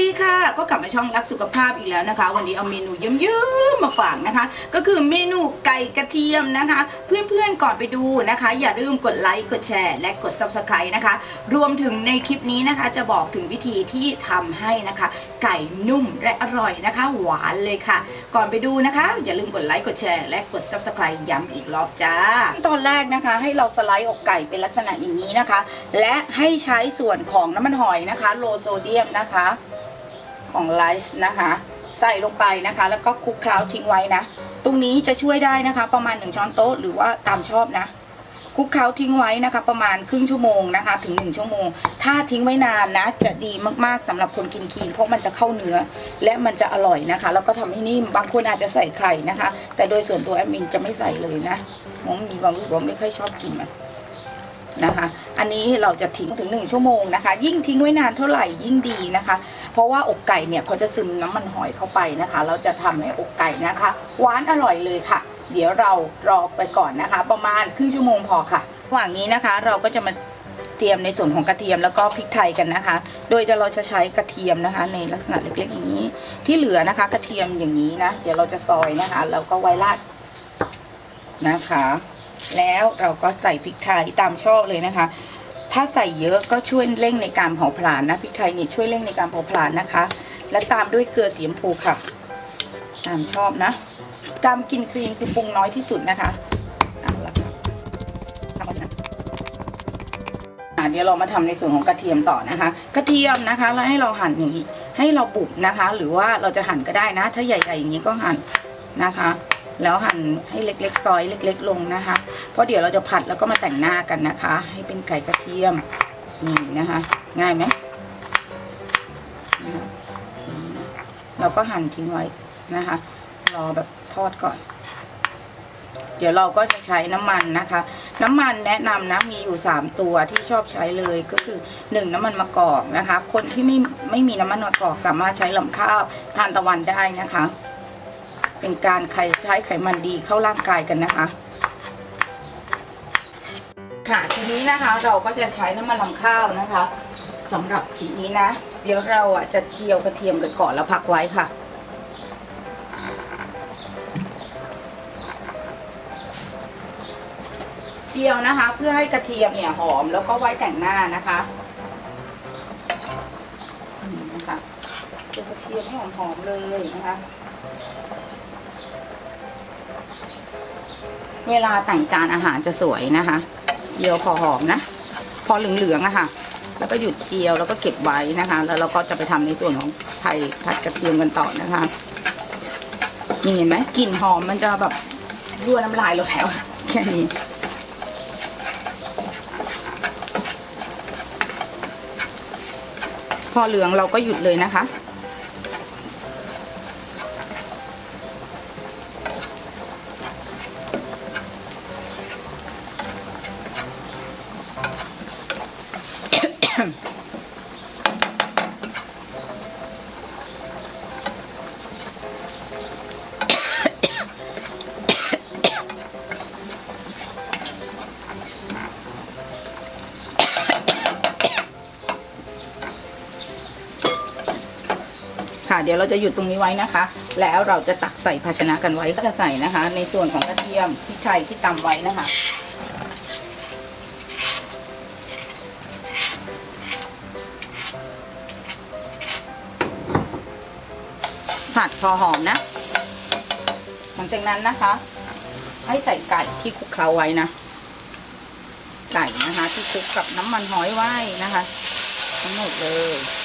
ดีค่ะ ก็กลับมาช่องรักสุขภาพอีกแล้วนะคะ วันนี้เอาเมนูเยิ้มๆมาฝากนะคะ ก็คือเมนูไก่กระเทียมนะคะ เพื่อนๆก่อนไปดูนะคะ อย่าลืมกดไลค์กดแชร์ และกด subscribe นะคะ รวมถึงในคลิปนี้นะคะ จะบอกถึงวิธีที่ทำให้นะคะ ไก่นุ่มและอร่อยนะคะ หวานเลยค่ะ ก่อนไปดูนะคะ อย่าลืมกดไลค์กดแชร์และกด subscribe ย้ำอีกรอบจ้าตอนแรกนะคะ ให้เราสไลด์อกไก่เป็นลักษณะอย่างนี้นะคะ และให้ใช้ส่วนของน้ำมันหอยนะคะ โลโซเดียมนะคะ ของไลซ์นะคะ ใส่ลงไปนะคะ แล้วก็คลุกเคล้าทิ้งไว้นะ ตรงนี้จะช่วยได้นะคะ ประมาณ 1 ช้อนโต๊ะหรือว่าตามชอบนะคลุกเคล้าทิ้งไว้นะคะ ประมาณครึ่งชั่วโมงนะคะ ถึง 1 ชั่วโมง ถ้าทิ้งไว้นานนะ จะดีมากๆสำหรับคนกินคีนเพราะมันจะเข้าเนื้อ และมันจะอร่อยนะคะ แล้วก็ทำให้นิ่มบางคนอาจจะใส่ไข่นะคะ แต่โดยส่วนตัวแอดมินจะไม่ใส่เลยนะผมมีความรู้ว่าไม่ค่อยชอบกินมัน นะคะ อันนี้เราจะทิ้งถึง 1 ชั่วโมงนะคะ ยิ่งทิ้งไว้นานเท่าไหร่ยิ่งดีนะคะ เพราะว่าอกไก่เนี่ยเขาจะซึมน้ำมันหอยเข้าไปนะคะ เราจะทำให้อกไก่นะคะหวานอร่อยเลยค่ะ เดี๋ยวเรารอไปก่อนนะคะ ประมาณครึ่งชั่วโมงพอค่ะระหว่างนี้นะคะเราก็จะมาเตรียมในส่วนของกระเทียมแล้วก็พริกไทยกันนะคะ โดยจะเราจะใช้กระเทียมนะคะ ในลักษณะเล็กๆอย่างนี้ ที่เหลือนะคะ กระเทียมอย่างนี้นะ เดี๋ยวเราจะซอยนะคะแล้วก็ไว้ราดนะคะ แล้วเราก็ใส่พริกไทยตามชอบเลยนะคะ ถ้าใส่เยอะก็ช่วยเร่งในการเผาผลาญนะพริกไทยนี่ช่วยเร่งในการเผาผลาญนะคะ และตามด้วยเกลือสีชมพูค่ะ ตามชอบนะการกินครีมคือปรุงน้อยที่สุดนะคะเอาละค่ะทำเอานะอะเดี๋ยวเรามาทำในส่วนของกระเทียมต่อนะคะ กระเทียมนะคะ แล้วให้เราหั่นอย่างนี้ให้เราบุบนะคะ หรือว่าเราจะหั่นก็ได้นะ ถ้าใหญ่ๆอย่างนี้ก็หั่นนะคะ แล้วหั่นให้เล็กๆซอยเล็ก ๆ ลงนะคะ เพราะเดี๋ยวเราจะผัดแล้วก็มาแต่งหน้ากันนะคะ ให้เป็นไก่กระเทียมนี่นะคะ ง่ายไหมเราก็หั่นทิ้งไว้นะคะ รอแบบทอดก่อน เดี๋ยวเราก็จะใช้น้ำมันนะคะ น้ำมันแนะนำนะมีอยู่ 3 ตัวที่ชอบใช้เลยก็คือ 1 น้ำมันมะกอกนะคะ คนที่ไม่ไม่มีน้ำมันมะกอกสามารถใช้ลำข้าวทานตะวันได้นะคะ เป็นการใครใช้ไขมันดีเข้าร่างกายกันนะคะ ค่ะทีนี้นะคะเราก็จะใช้น้ำมันลำข้าวนะคะสำหรับทีนี้นะ เดี๋ยวเราอะจะเจียวกระเทียมกันก่อนแล้วพักไว้ค่ะเจียวนะคะ เพื่อให้กระเทียมเนี่ยหอมแล้วก็ไว้แต่งหน้านะคะนี่นะคะเจียวกระเทียมให้หอมๆเลยนะคะ เวลาแต่งจานอาหารจะสวยนะคะเจียวพอหอมนะ พอเหลืองๆอะค่ะ แล้วก็หยุดเจียวแล้วก็เก็บไว้นะคะ แล้วเราก็จะไปทำในส่วนของไข่ผัดกระเทียมกันต่อนะคะนี่เห็นไหมกลิ่นหอมมันจะแบบยั่วน้ำลายเราแล้วแค่นี้พอเหลืองเราก็หยุดเลยนะคะ ดี๋ยวเราจะหยุดตรงนี้ไว้นะคะ แล้วเราจะตักใส่ภาชนะกันไว้ก็จะใส่นะคะ ในส่วนของกระเทียมพริกไทยที่ตำไว้นะคะผัดพอหอมนะ หลังจากนั้นนะคะ ให้ใส่ไก่ที่คลุกเคล้าไว้นะ ไก่นะคะ ที่คลุกกับน้ำมันหอยไว้นะคะ ทั้งหมดเลย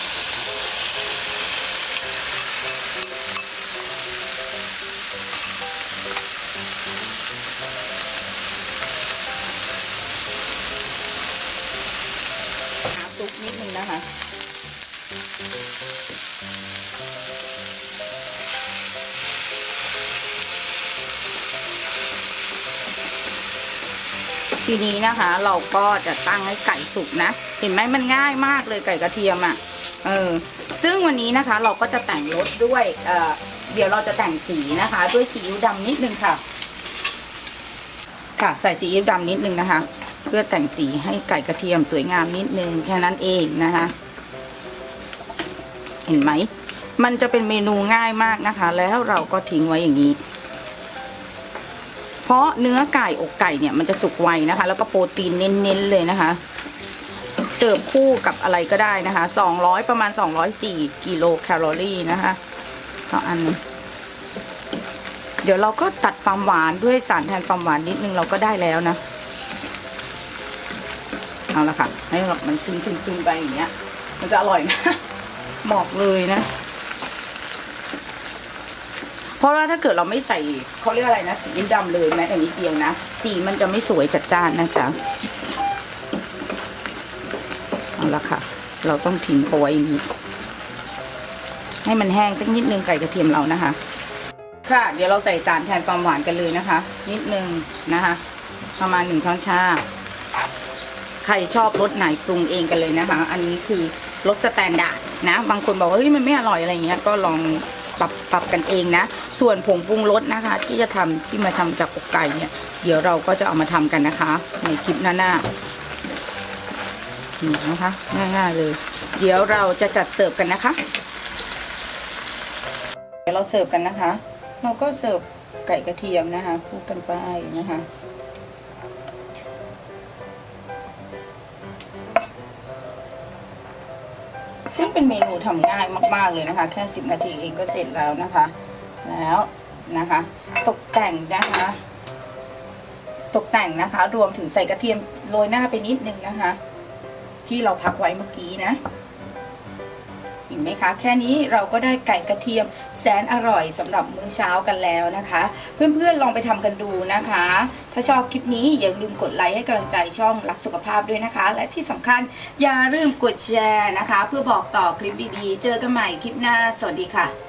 นะคะ ทีนี้นะคะเราก็จะตั้งให้ไก่สุกนะ เห็นไหมมันง่ายมากเลยไก่กระเทียมอะ่ะ เออ ซึ่งวันนี้นะคะเราก็จะแต่งรสด้วยเออเดี๋ยวเราจะแต่งสีนะคะ ด้วยซีอิ๊วดำนิดนึงค่ะ ค่ะ ใส่ซีอิ๊วดำนิดนึงนะคะ เพื่อแต่งสีให้ไก่กระเทียมสวยงามนิดนึงแค่นั้นเองนะคะเห็นไหม มันจะเป็นเมนูง่ายมากนะคะ แล้วเราก็ทิ้งไว้อย่างนี้ เพราะเนื้อไก่อกไก่เนี่ยมันจะสุกไวนะคะ แล้วก็โปรตีนเน้นๆเลยนะคะเสิร์ฟคู่กับอะไรก็ได้นะคะ200ประมาณ 204กิโลแคลอรี่นะคะต่ออัน เดี๋ยวเราก็ตัดความหวานด้วยสารแทนความหวานนิดนึงเราก็ได้แล้วนะ เอาละค่ะ ให้แบบมันซึมซึมซึมไปอย่างเงี้ย มันจะอร่อยนะบอกเลยนะ เพราะว่าถ้าเกิดเราไม่ใส่เขาเรียกอะไรนะสีอิ๊วดำเลยแม้แต่นิดเดียวนะสีมันจะไม่สวยจัดจ้านนะจ๊ะเอาละค่ะ เราต้องทิ้งเอาไว้อย่างนี้ให้มันแห้งสักนิดนึงไก่กระเทียมเรานะคะ ค่ะ เดี๋ยวเราใส่สารแทนความหวานกันเลยนะคะ นิดนึงนะคะ ประมาณหนึ่งช้อนชา ใครชอบรสไหนปรุงเองกันเลยนะคะ อันนี้คือรสสแตนดาร์ดนะ บางคนบอกว่าเฮ้ยมันไม่อร่อยอะไรเงี้ย ก็ลองปรับปรับกันเองนะ ส่วนผงปรุงรสนะคะ ที่จะทำที่มาทำจากอกไก่เนี่ย เดี๋ยวเราก็จะเอามาทำกันนะคะ ในคลิปหน้าๆนี่นะคะง่ายๆเลย เดี๋ยวเราจะจัดเสิร์ฟกันนะคะ เดี๋ยวเราเสิร์ฟกันนะคะ เราก็เสิร์ฟไก่กระเทียมนะคะ คู่กันไปนะคะ ซึ่งเป็นเมนูทำง่ายมาก ๆเลยนะคะ แค่ 10 นาทีเองก็เสร็จแล้วนะคะ แล้วนะคะ ตกแต่งนะคะ ตกแต่งนะคะ รวมถึงใส่กระเทียมโรยหน้าไปนิดนึงนะคะ ที่เราพักไว้เมื่อกี้นะ ห็นไหมคะ แค่นี้เราก็ได้ไก่กระเทียมแสนอร่อยสำหรับมื้อเช้ากันแล้วนะคะ เพื่อนๆลองไปทำกันดูนะคะ ถ้าชอบคลิปนี้อย่าลืมกดไลค์ให้กำลังใจช่องรักสุขภาพด้วยนะคะ และที่สำคัญอย่าลืมกดแชร์นะคะ เพื่อบอกต่อคลิปดีๆ เจอกันใหม่คลิปหน้าสวัสดีค่ะ